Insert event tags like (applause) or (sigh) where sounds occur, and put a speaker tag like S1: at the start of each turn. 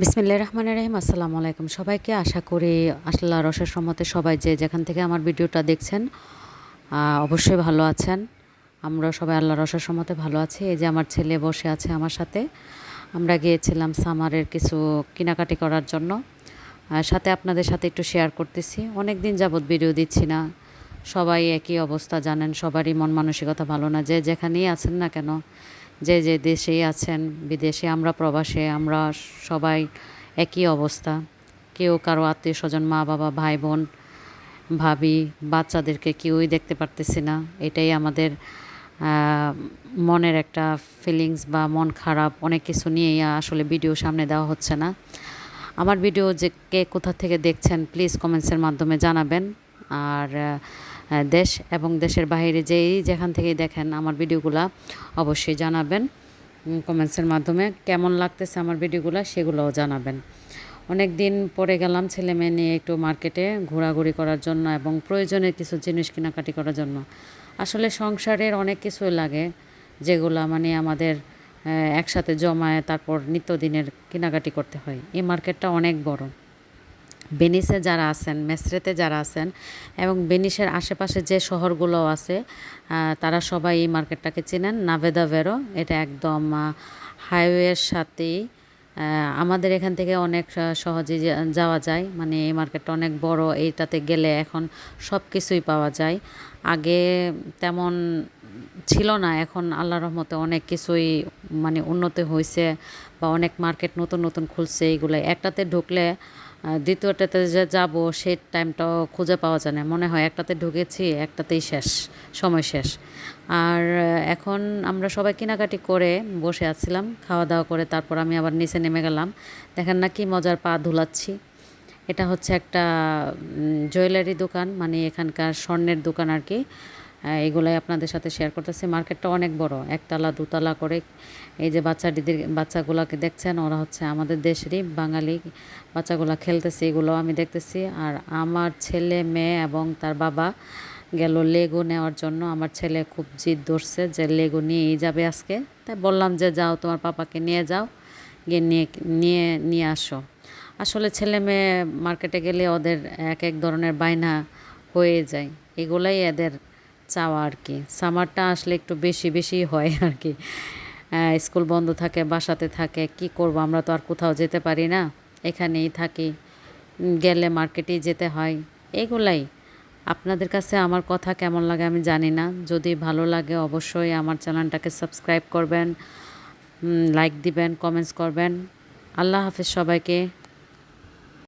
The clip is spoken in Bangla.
S1: বিসমিল্লা রহমান রহিম, আসসালামু আলাইকুম। সবাইকে আশা করি আল্লাহ রসের সম্মতে সবাই যে যেখান থেকে আমার ভিডিওটা দেখছেন অবশ্যই ভালো আছেন। আমরা সবাই আল্লাহ রসের সম্মতে ভালো আছি। এই যে আমার ছেলে বসে আছে আমার সাথে। আমরা গিয়েছিলাম সামারের কিছু কেনাকাটি করার জন্য। সাথে আপনাদের সাথে একটু শেয়ার করতেছি। অনেক দিন যাবৎ ভিডিও দিচ্ছি না। সবাই একই অবস্থা জানেন, সবারই মন মানসিকতা ভালো না। যে যেখানেই আছেন না কেন যে যে দেশেই আছেন, বিদেশে, আমরা প্রবাসে, আমরা সবাই একই অবস্থা। কেউ কারও আত্মীয় স্বজন মা বাবা, ভাই বোন, ভাবি, বাচ্চাদেরকে কেউই দেখতে পারতেছি না। এটাই আমাদের মনের একটা ফিলিংস বা মন খারাপ, অনেক কিছু নিয়েই আসলে ভিডিও সামনে দেওয়া হচ্ছে না। আমার ভিডিও যে কে কোথা থেকে দেখছেন প্লিজ কমেন্টসের মাধ্যমে জানাবেন। আর দেশ এবং দেশের বাইরে যেই যেখান থেকেই দেখেন আমার ভিডিওগুলা অবশ্যই জানাবেন কমেন্টসের মাধ্যমে। কেমন লাগতেছে আমার ভিডিওগুলো সেগুলোও জানাবেন। অনেক দিন পরে গেলাম ছেলে মেয়ে নিয়ে একটু মার্কেটে ঘোরাঘুরি করার জন্য এবং প্রয়োজনের কিছু জিনিস কেনাকাটি করার জন্য। আসলে সংসারের অনেক কিছুই লাগে যেগুলা মানে আমাদের একসাথে জমায় তারপর নিত্যদিনের কেনাকাটি করতে হয়। এই মার্কেটটা অনেক বড়। বেনিসে যারা আছেন, মেসরেতে যারা আছেন এবং বেনিসের আশেপাশে যে শহরগুলো আছে তারা সবাই এই মার্কেটটাকে চেনেন, নাভেদা ভেরো। এটা একদম হাইওয়ের সাথেই আমাদের এখান থেকে অনেক সহজে যাওয়া যায়। মানে এই মার্কেটটা অনেক বড়, এইটাতে গেলে এখন সব কিছুই পাওয়া যায়। আগে তেমন ছিল না, এখন আল্লাহ রহমতে অনেক কিছুই মানে উন্নতি হয়েছে বা অনেক মার্কেট নতুন নতুন খুলছে এইগুলো। একটাতে ঢুকলে দ্বিতীয়টাতে যে যাব সেই টাইমটাও খুঁজে পাওয়া যায় না। মনে হয় একটাতে ঢুকেছি, একটাতেই শেষ, সময় শেষ। আর এখন আমরা সবাই কেনাকাটি করে বসে আছিলাম খাওয়া দাওয়া করে তারপর আমি আবার নিচে নেমে গেলাম। দেখেন না কি মজার পা ধুলাচ্ছি। এটা হচ্ছে একটা জুয়েলারি দোকান মানে এখানকার স্বর্ণের দোকান আর কি। এগুলাই আপনাদের সাথে শেয়ার করতেছি। মার্কেটটা অনেক বড়। একতলা, দুতলা করে এই যে বাচ্চাটিদের, বাচ্চাগুলোকে দেখছেন, ওরা হচ্ছে আমাদের দেশেরই বাঙালি বাচ্চাগুলো খেলতেছে, এগুলো আমি দেখতেছি। আর আমার ছেলে, মেয়ে এবং তার বাবা গেল লেগু নেওয়ার জন্য। আমার ছেলে খুব জিদ ধরছে যে লেগু নিয়েই যাবে আজকে। তাই বললাম যে, যাও তোমার পাপাকে নিয়ে যাও, গিয়ে নিয়ে নিয়ে নিয়ে আসো। আসলে ছেলে মেয়ে মার্কেটে গেলে ওদের এক এক ধরনের বায়না হয়ে যায়। এগুলাই এদের চাওয়া আর কি। সামারটা আসলে একটু বেশি বেশি হয় (laughs) আর কি। স্কুল বন্ধ থাকে, বাসাতে থাকে, কি করব? আমরা তো আর কোথাও যেতে পারি না। এখানেই থাকি। গেলে মার্কেটেই যেতে হয়। এগুলাই। আপনাদের কাছে আমার কথা কেমন লাগে আমি জানি না। যদি ভালো লাগে অবশ্যই আমার চ্যানেলটাকে সাবস্ক্রাইব করবেন লাইক দিবেন কমেন্টস করবেন। আল্লাহ হাফিজ সবাইকে।